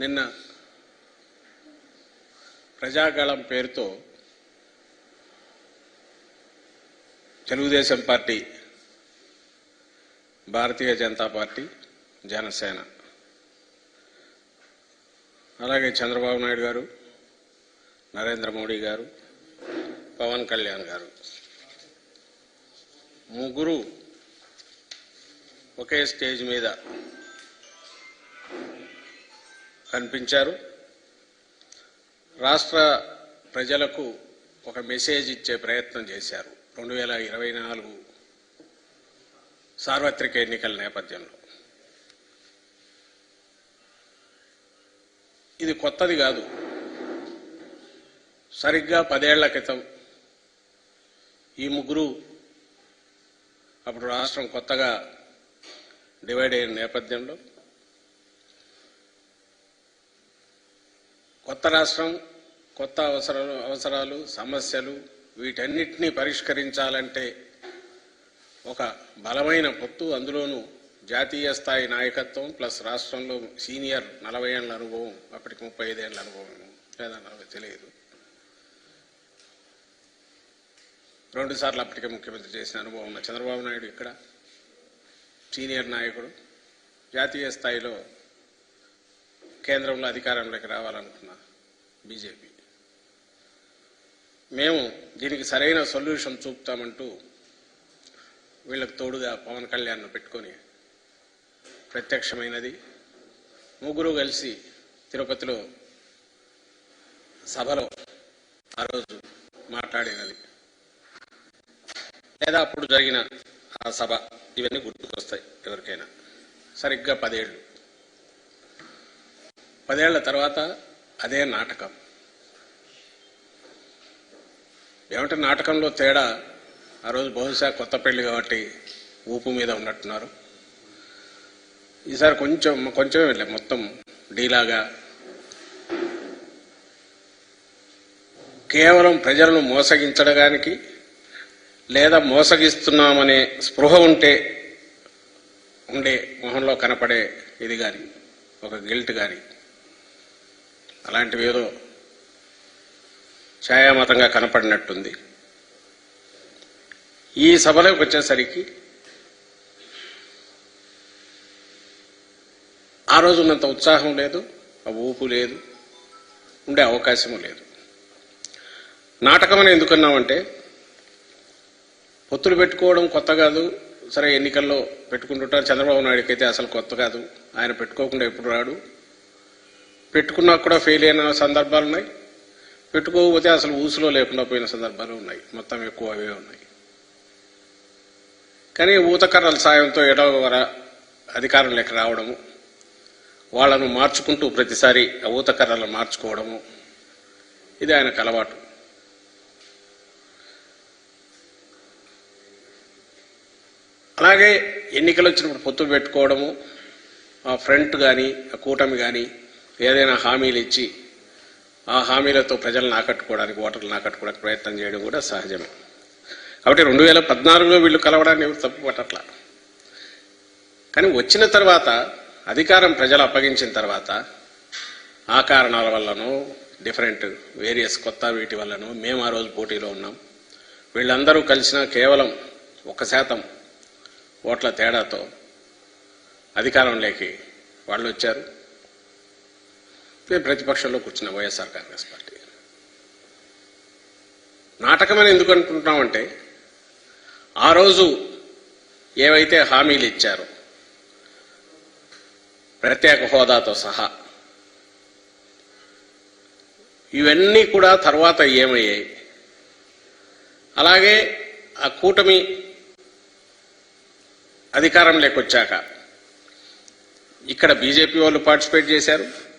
నిన్న ప్రజాగళం పేరుతో Telugu Desam party Bharatiya Janata party Janasena. అలాగే చంద్రబాబు నాయుడు గారు నరేంద్ర మోడీ గారు పవన్ కళ్యాణ్ గారు. ముగ్గురు ఒకే స్టేజ్ మీద కనిపించారు. రాష్ట్ర ప్రజలకు ఒక మెసేజ్ ఇచ్చే ప్రయత్నం చేశారు. రెండు వేల ఇరవై నాలుగు సార్వత్రిక ఎన్నికల నేపథ్యంలో. ఇది కొత్తది కాదు. సరిగ్గా పదేళ్ళ క్రితం ఈ ముగ్గురు అప్పుడు రాష్ట్రం కొత్తగా డివైడ్ అయిన నేపథ్యంలో కొత్త రాష్ట్రం కొత్త అవసరాలు అవసరాలు సమస్యలు వీటన్నిటినీ పరిష్కరించాలంటే ఒక బలమైన పొత్తు అందులోనూ జాతీయ స్థాయి నాయకత్వం ప్లస్ రాష్ట్రంలో సీనియర్ నలభై ఏళ్ళ అనుభవం అప్పటికి ముప్పై ఐదేళ్ళ అనుభవం లేదా నాకు తెలియదు. రెండు సార్లు అప్పటికే ముఖ్యమంత్రి చేసిన అనుభవం ఉన్న చంద్రబాబు నాయుడు ఇక్కడ సీనియర్ నాయకుడు. జాతీయ స్థాయిలో కేంద్రంలో అధికారంలోకి రావాలనుకున్న బీజేపీ. మేము దీనికి సరైన సొల్యూషన్ చూపుతామంటూ వీళ్ళకు తోడుగా పవన్ కళ్యాణ్ను పెట్టుకొని ప్రత్యక్షమైనది ముగ్గురు కలిసి తిరుపతిలో సభలో ఆ రోజు మాట్లాడినది. లేదా అప్పుడు జరిగిన ఆ సభ ఇవన్నీ గుర్తుకొస్తాయి ఎవరికైనా. సరిగ్గా పదేళ్ళు. పదేళ్ళ తర్వాత అదే నాటకం. ఏమంటే నాటకంలో తేడా ఆ రోజు బహుశా కొత్త పెళ్ళి కాబట్టి ఊపు మీద ఉన్నట్టున్నారు. ఈసారి కొంచెం కొంచెం వెళ్ళే మొత్తం డీలాగా. కేవలం ప్రజలను మోసగించడానికి లేదా మోసగిస్తున్నామనే స్పృహ ఉంటే ఉండే మొహంలో కనపడే ఇది కానీ ఒక గిల్ట్ కానీ అలాంటివి ఏదో ఛాయామతంగా కనపడినట్టుంది. ఈ సభలోకి వచ్చేసరికి ఆ రోజు ఉన్నంత ఉత్సాహం లేదు ఆ ఊపు లేదు ఉండే అవకాశము లేదు. నాటకం అని ఎందుకన్నామంటే పొత్తులు పెట్టుకోవడం కొత్త కాదు సరే ఎన్నికల్లో పెట్టుకుంటుంటారు చంద్రబాబు నాయుడుకి అయితే అసలు కొత్త కాదు ఆయన పెట్టుకోకుండా ఎప్పుడు రాడు పెట్టుకున్నా కూడా ఫెయిల్ అయిన సందర్భాలు ఉన్నాయి. పెట్టుకోకపోతే అసలు ఊసులో లేకుండా పోయిన సందర్భాలు ఉన్నాయి. మొత్తం ఎక్కువ అవే ఉన్నాయి. కానీ ఊతకర్రల సాయంతో ఎడో వర అధికారంలోకి రావడము వాళ్ళను మార్చుకుంటూ ప్రతిసారి ఆ ఊతకర్రలను మార్చుకోవడము ఇది ఆయనకు అలవాటు. అలాగే ఎన్నికలు వచ్చినప్పుడు పొత్తు పెట్టుకోవడము ఆ ఫ్రంట్ కానీ ఆ కూటమి కానీ ఏదైనా హామీలు ఇచ్చి ఆ హామీలతో ప్రజలను ఆకట్టుకోవడానికి ఓటర్లను ఆకట్టుకోవడానికి ప్రయత్నం చేయడం కూడా సహజమే. కాబట్టి రెండు వేల పద్నాలుగులో వీళ్ళు కలవడాన్ని తప్పు పట్టట్ల కానీ వచ్చిన తర్వాత అధికారం ప్రజలు అప్పగించిన తర్వాత ఆ కారణాల వల్లనో డిఫరెంట్ వేరియస్ కొత్త వీటి వల్లనో మేము ఆ రోజు పోటీలో ఉన్నాం. వీళ్ళందరూ కలిసిన కేవలం ఒక శాతం ఓట్ల తేడాతో అధికారంలోకి వాళ్ళు వచ్చారు మేము ప్రతిపక్షంలో కూర్చున్న వైఎస్ఆర్ కాంగ్రెస్ పార్టీ. నాటకమని ఎందుకు అనుకుంటున్నామంటే ఆ రోజు ఏవైతే హామీలు ఇచ్చారో ప్రత్యేక హోదాతో సహా ఇవన్నీ కూడా తర్వాత ఏమయ్యాయి? అలాగే ఆ కూటమి అధికారం లేకొచ్చాక ఇక్కడ బీజేపీ వాళ్ళు పార్టిసిపేట్ చేశారు.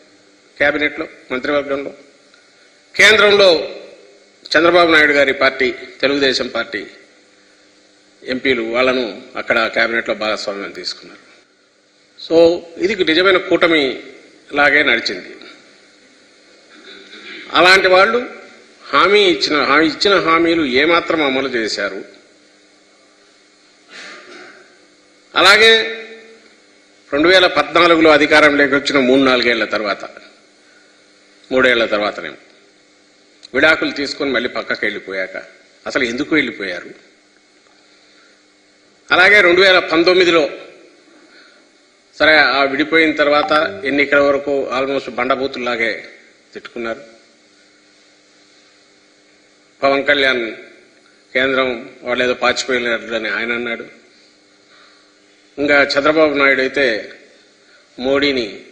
కేబినెట్లో మంత్రివర్గంలో. కేంద్రంలో చంద్రబాబు నాయుడు గారి పార్టీ తెలుగుదేశం పార్టీ ఎంపీలు వాళ్ళను అక్కడ కేబినెట్లో భాగస్వామ్యం తీసుకున్నారు. సో ఇది నిజమైన కూటమి లాగే నడిచింది. అలాంటి వాళ్ళు హామీ ఇచ్చిన హామీ ఇచ్చిన హామీలు ఏమాత్రం అమలు చేశారు. అలాగే రెండు వేల పద్నాలుగులో అధికారంలోకి వచ్చిన మూడు నాలుగేళ్ళ తర్వాత మూడేళ్ళ తర్వాతనే విడాకులు తీసుకొని మళ్ళీ పక్కకి వెళ్ళిపోయాక. అసలు ఎందుకు వెళ్ళిపోయారు? అలాగే రెండు వేల పంతొమ్మిదిలో సరే ఆ విడిపోయిన తర్వాత ఎన్నికల వరకు ఆల్మోస్ట్ బండబూతుల్లాగే తిట్టుకున్నారు. పవన్ కళ్యాణ్ కేంద్రం వాళ్ళు ఏదో పాచిపోయినారని ఆయన అన్నాడు. ఇంకా చంద్రబాబు నాయుడు అయితే మోడీని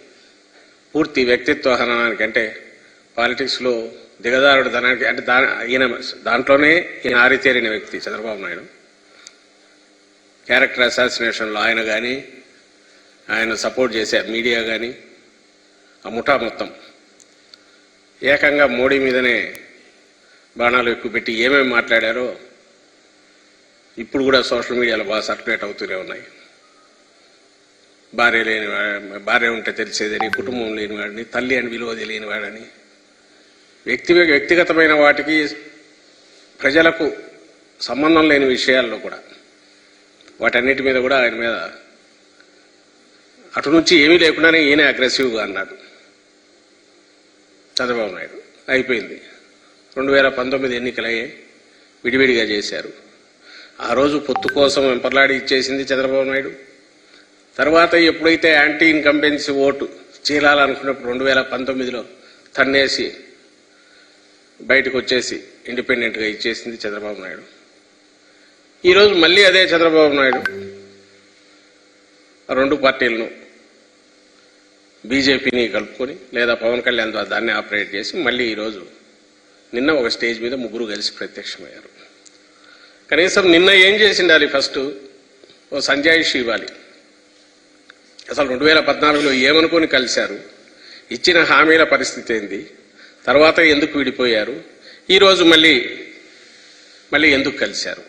పూర్తి వ్యక్తిత్వ హననానికంటే పాలిటిక్స్లో దిగదారుడు ధనానికి అంటే దా ఈయన దాంట్లోనే ఈయన ఆరితేరిన వ్యక్తి చంద్రబాబు నాయుడు. క్యారెక్టర్ అసాసినేషన్లో ఆయన కానీ ఆయన సపోర్ట్ చేసే మీడియా కానీ ఆ ముఠా మొత్తం. ఏకంగా మోడీ మీదనే బాణాలు ఎక్కువ పెట్టి ఏమేమి మాట్లాడారో ఇప్పుడు కూడా సోషల్ మీడియాలో బాగా సర్క్యులేట్ అవుతూనే ఉన్నాయి. భార్య లేని భార్య ఉంటే తెలిసేదని కుటుంబం లేనివాడిని తల్లి అని విలువ తెలియని వాడని వ్యక్తి వ్యక్తిగతమైన వాటికి ప్రజలకు సంబంధం లేని విషయాల్లో కూడా వాటన్నిటి మీద కూడా ఆయన మీద అటు నుంచి ఏమీ లేకుండానే ఈయన అగ్రెసివ్గా అన్నాడు. చంద్రబాబు నాయుడు అయిపోయింది. రెండు వేల పంతొమ్మిది ఎన్నికలయ్యే విడివిడిగా చేశారు. ఆ రోజు పొత్తు కోసం వెంపర్లాడి ఇచ్చేసింది చంద్రబాబు నాయుడు. తర్వాత ఎప్పుడైతే యాంటీ ఇన్కంపెన్సీ ఓటు చీలాలనుకున్నప్పుడు రెండు వేల పంతొమ్మిదిలో తన్నేసి బయటకు వచ్చేసి ఇండిపెండెంట్గా ఇచ్చేసింది చంద్రబాబు నాయుడు. ఈరోజు మళ్ళీ అదే చంద్రబాబు నాయుడు ఆ రెండు పార్టీలను బీజేపీని కలుపుకొని లేదా పవన్ కళ్యాణ్ ద్వారా దాన్ని ఆపరేట్ చేసి మళ్ళీ ఈరోజు నిన్న ఒక స్టేజ్ మీద ముగ్గురు కలిసి ప్రత్యక్షమయ్యారు. కనీసం నిన్న ఏం చేసిండాలి ఫస్ట్ ఓ సంజాయిషి ఇవ్వాలి. అసలు రెండు వేల పద్నాలుగులో ఏమనుకొని కలిశారు? ఇచ్చిన హామీల పరిస్థితి ఏంది? తర్వాత ఎందుకు విడిపోయారు? ఈరోజు మళ్ళీ మళ్ళీ ఎందుకు కలిశారు?